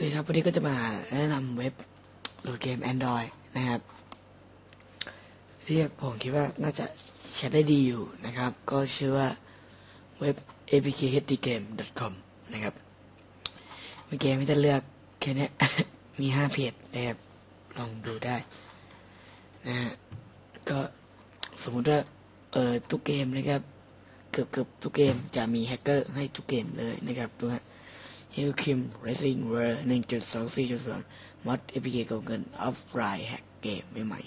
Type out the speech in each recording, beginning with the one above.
เลยครับวันนี้ก็จะมาแนะนำเว็บโหลดเกม Android นะครับ ที่ผมคิดว่าน่าจะใช้ได้ดีอยู่นะครับ ก็ชื่อว่าเว็บ apkhdgame.com นะครับมีเกมให้ท่านเลือกแค่นี้มีห้าเพจนะครับ ลองดูได้นะฮะก็สมมุติว่าเออทุกเกมนะครับ เกือบเกือบทุกเกมจะมีแฮกเกอร์ให้ทุกเกมเลยนะครับดูฮะ h i l l Kim Racing World 1.24.2มอด APK โกงเงินออฟไลน์แฮกเกมใหม่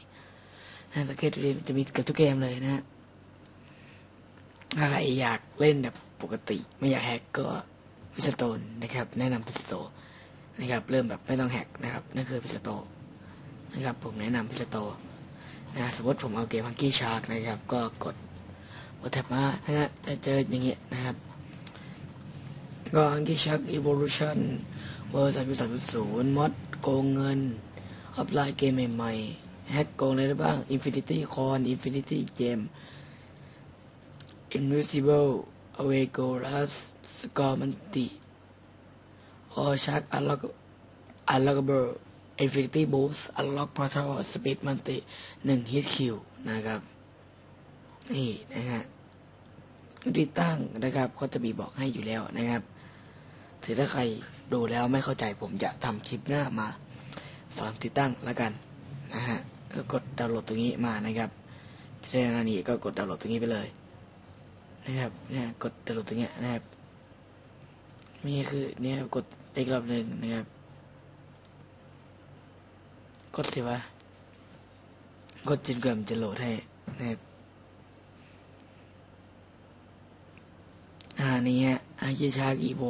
ๆนะสังเกตดูดิจะมีเกับทุกเกมเลยนะฮะถ้าใครอยากเล่นแบบปกติ ไม่อยากแฮกก็พิสโตนนะครับ แนะนำพิสโตนะครับ เริ่มแบบไม่ต้องแฮกนะครับนั่นคือพิสโตนะครับ ผมแนะนำพิสโตนะสมมติผมเอาเกม Monkey Shark นะครับ ก็กดกดแท็บมานะฮะจะเจออย่างเงี้ยนะครับ ก็อังกิชักอีโวลูชั่นเวอร์สามสามศูนย์มอดโกงเงินอัฟไลน์เกมใหม่ใหม่แฮกโกงอะไรได้บ้างอินฟินิตี้คอนอินฟินิตี้เกม Invisible โก拉斯สกอร์มันติออชักอัลล็อกอัลล็อกเบอร์อินฟินิตี้บูสสัลล็อกพอร์ทัลสปีดมันติหนึ่งฮิตคิวนะครับ นี่นะฮะที่ตั้งนะครับก็จะมีบอกให้อยู่แล้วนะครับ ถือถ้าใครดูแล้วไม่เข้าใจผมจะทำคลิปหน้ามาสอนติดตั้งแล้วกันนะฮะก็กดดาวน์โหลดตรงนี้มานะครับจะใช้งานนี้ก็กดดาวน์โหลดตรงนี้ไปเลยนะครับเนี่ยกดดาวน์โหลดตรงเนี้ยนะครับนี่คือเนี่ยกดอีกรอบหนึ่งนะครับ กดสิวะกดจนกว่ามันจะโหลดให้นะครับอ่านี่ฮะอาชิชาอีโบ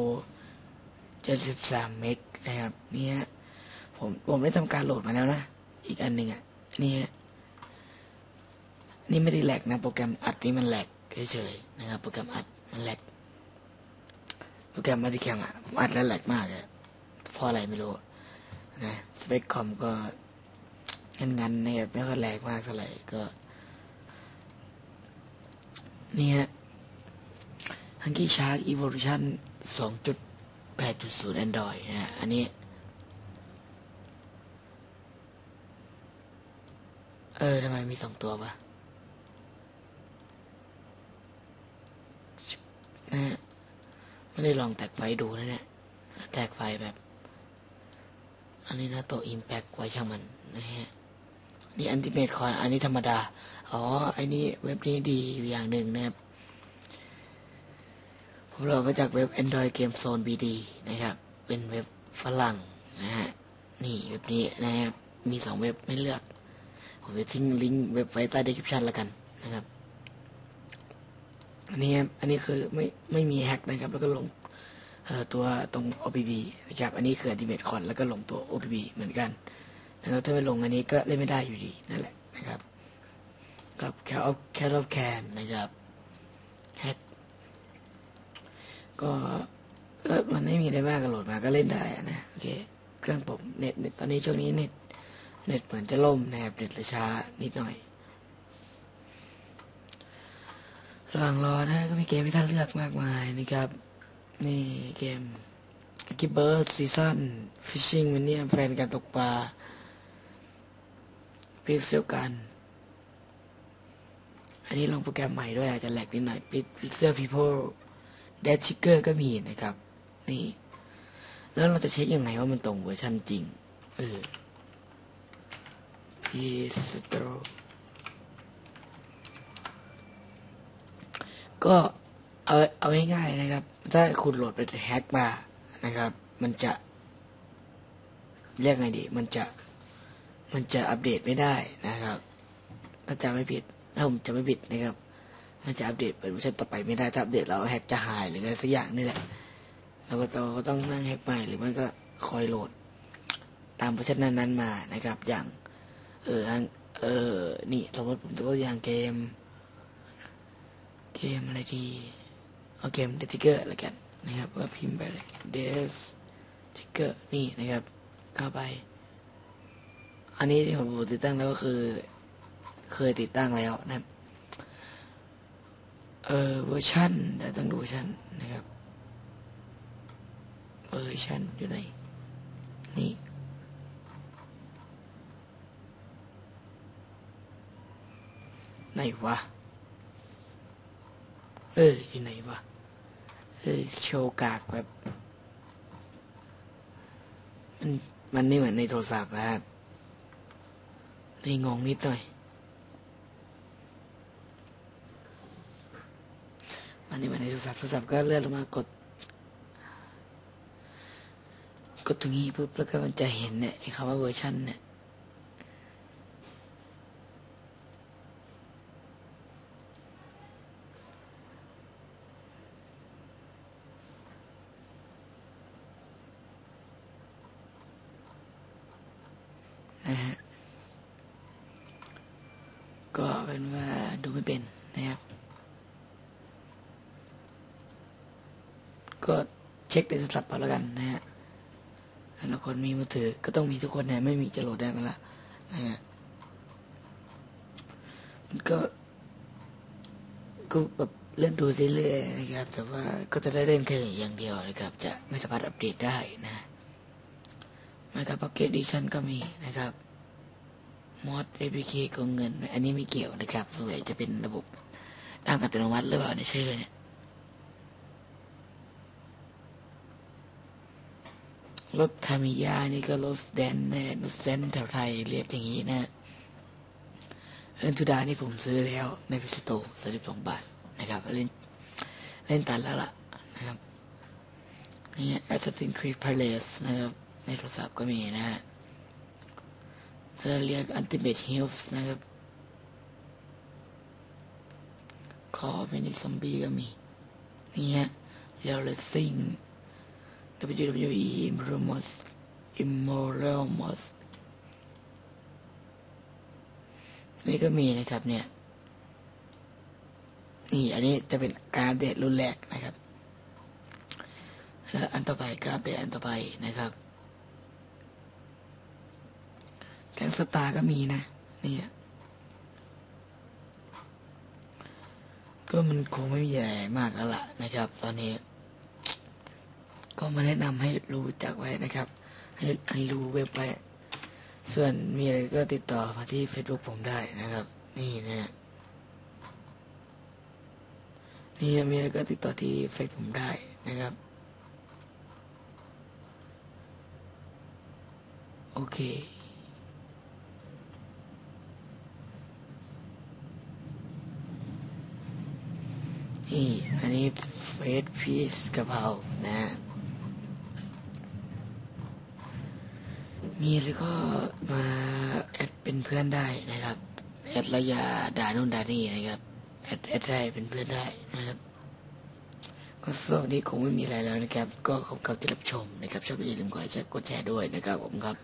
เจ็ดสิบสามเมกนะครับนี่ฮะผมผมได้ทำการโหลดมาแล้วนะ อีกอันหนึ่งอะนี่ฮะนี่ไม่ได้แหลกนะ โปรแกรมอัดนี่มันแหลกเฉยๆนะครับ โปรแกรมอัดมันแหลกโปรแกรมมัลติแคมอะผมอัดแล้วแหลกมากเลยเพราะอะไรไม่รู้นะสเปคคอมก็งันๆนะครับไม่ค่อยแรงมากเท่าไหร่ก็นี่ฮะฮังกี้ชาร์กอีโวลูชัน 8.0 Android นะฮะอันนี้ เออทำไมมีสองตัวปะนะฮะไม่ได้ลองแตกไฟดูนะเนี่ยแตกไฟแบบ อันนี้นะตัวอิมแพกไว้ช่างมันนะฮะนี่อันติเมตคอนอันนี้ธรรมดา อ๋อไอ้นี่เว็บนี้ดีอยู่อย่างหนึ่งนะครับ ผมโหลดมาจากเว็บ Android Game Zone BD นะครับ เป็นเว็บฝรั่งนะฮะ นี่เว็บนี้นะครับมีสองเว็บไม่เลือก ผมจะทิ้งลิงก์เว็บไว้ใต้ description แล้วกันนะครับ อันนี้อันนี้คือไม่ไม่มีแฮกนะครับ แล้วก็ลงตัวตรง OBB นะครับอันนี้คือ Ultimate Con แล้วก็ลงตัว OBB เหมือนกันนะครับถ้าไม่ลงอันนี้ก็เล่นไม่ได้อยู่ดีนั่นแหละนะครับกับแคลแคลแคนนะครับแฮ ก็ก็มันไม่มีอะไรมากก็โหลดมาก็เล่นได้นะโอเค เครื่องผมเน็ตเน็ตตอนนี้ช่วงนี้เน็ตเน็ตเหมือนจะล่มนะครับเน็ตเลยช้านิดหน่อยระหว่างรอนะก็มีเกมให้ท่านเลือกมากมายนะครับ นี่เกมกิเบิร์ดซีซั่นฟิชชิ่งมันเนี่ยแฟนการตกปลาพิกเซลกัน อันนี้ลงโปรแกรมใหม่ด้วยอาจจะแหลกนิดหน่อยพิกเซลพีโพ เดทชิกเกอร์ก็มีนะครับ นี่ แล้วเราจะเช็คยังไงว่ามันตรงเวอร์ชันจริง เออพีสโตรก็เอาเอาง่ายๆนะครับ ถ้าคุณโหลดไปแฮกมานะครับ มันจะ เรียกไงดี มันจะ มันจะอัปเดตไม่ได้นะครับ ถ้าจะไม่ผิด ถ้าผมจะไม่ผิดนะครับ มันจะอัปเดตเปิดเวอร์ชันต่อไปไม่ได้ถ้าอัปเดตเราแฮกจะหายหรืออะไรสักอย่างนี่แหละเราก็ต้องก็ต้องนั่งแฮกใหม่หรือไม่ก็คอยโหลด ตามเวอร์ชันนั้นๆมานะครับ อย่าง เออเออนี่สมมติผมตัวอย่างเกม เกมอะไรดีเอาเกมเดติเกอร์ละกันนะครับก็พิมพ์ไปเลยเดสติเกอร์นี่นะครับเข้าไป อันนี้ที่ผมติดตั้งแล้วก็คือ เคยติดตั้งแล้วนะครับ เออเวอร์ชันต้องดูเวอร์ชันนะครับเวอร์ชันอยู่ไหนนี่ไหนวะเอออยู่ไหนวะเออโชว์กากแบบมันมันไม่เหมือนในโทรศัพท์นะครับในงงนิดหน่อย มันนี่มือนในโทรศัพท์โทรศัพท์ก็เลื่อนลงมากด กดตรงนี้ปุ๊บแล้วก็มันจะเห็นเนี่ยไอ้คำว่าเวอร์ชันเนี่ยนะฮะก็เป็นว่าดูไม่เป็นนะครับ ก็เช็คในโทรศัพท์เอาแล้วกันนะฮะแต่ละคนมีมือถือก็ต้องมีทุกคนนะไม่มีจะโหลดได้มาละนะฮะมันก็ก็แบบเล่นดูเรื่อยๆนะครับ แต่ว่าก็จะได้เล่นแค่อย่างเดียวนะครับ จะไม่สามารถอัปเดตได้นะนะครับพ็อกเก็ตดิชั่นก็มีนะครับมอด APK กองเงิน อันนี้ไม่เกี่ยวนะครับส่วนใหญ่จะเป็นระบบด้านอัตโนมัติหรือเปล่าในชื่อเนี่ย รถทามิยานี่ก็รถแดนนะรถสแดนแถวไทยเรียกอย่างนี้นะเอินทูดานี่ผมซื้อแล้วในพิสโตสามสิบสองบาทนะครับ เล่นเล่นตันแล้วล่ะนะครับนี่ Assassin's Creed Palace นะครับ ในโทรศัพท์ก็มีนะฮะจะเรียก Ultimate Health นะครับคอเป็นซอมบี้ก็มี นี่ฮะเรียลเลสซิ่ง WWE Immortals Immortals นี่ก็มีนะครับเนี่ย นี่อันนี้จะเป็นการอัปเดตรุ่นแรกนะครับ แล้วอันต่อไปก็อัปเดตอันต่อไปนะครับแก๊งสตาร์ก็มีนะนี่ก็มันคงไม่มีอะไรมากแล้วล่ะนะครับ ตอนนี้ ก็มาแนะนำให้รู้จักไว้นะครับ ให้ให้รู้เว็บไว้ ส่วนมีอะไรก็ติดต่อมาที่ Facebook ผมได้นะครับ นี่นะนี่มีอะไรก็ติดต่อที่เฟซผมได้นะครับ โอเคนี่อันนี้เฟสพีสกะเพรานะ มีแล้วก็มาแอดเป็นเพื่อนได้นะครับ แอดระยะด่านู่นด่านี่นะครับ แอดแอดได้เป็นเพื่อนได้นะครับ ก็สวัสดีคงไม่มีอะไรแล้วนะครับ ก็ขอบคุณที่รับชมนะครับชอบอย่าลืมกดไลค์กดแชร์ด้วยนะครับผมครับ